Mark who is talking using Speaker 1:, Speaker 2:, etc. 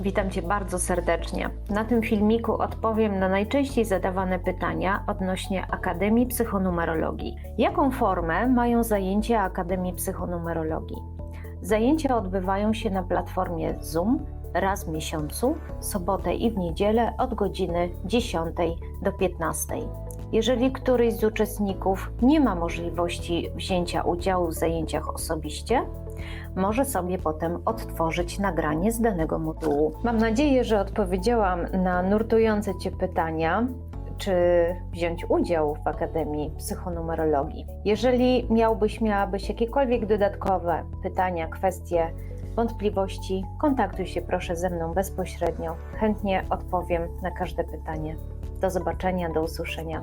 Speaker 1: Witam Cię bardzo serdecznie. Na tym filmiku odpowiem na najczęściej zadawane pytania odnośnie Akademii Psychonumerologii. Jaką formę mają zajęcia Akademii Psychonumerologii? Zajęcia odbywają się na platformie Zoom raz w miesiącu, sobotę i w niedzielę od godziny 10 do 15. Jeżeli któryś z uczestników nie ma możliwości wzięcia udziału w zajęciach osobiście, może sobie potem odtworzyć nagranie z danego modułu. Mam nadzieję, że odpowiedziałam na nurtujące Cię pytania. Czy wziąć udział w Akademii Psychonumerologii? Jeżeli miałbyś, miałabyś jakiekolwiek dodatkowe pytania, kwestie, wątpliwości, kontaktuj się proszę ze mną bezpośrednio. Chętnie odpowiem na każde pytanie. Do zobaczenia, do usłyszenia.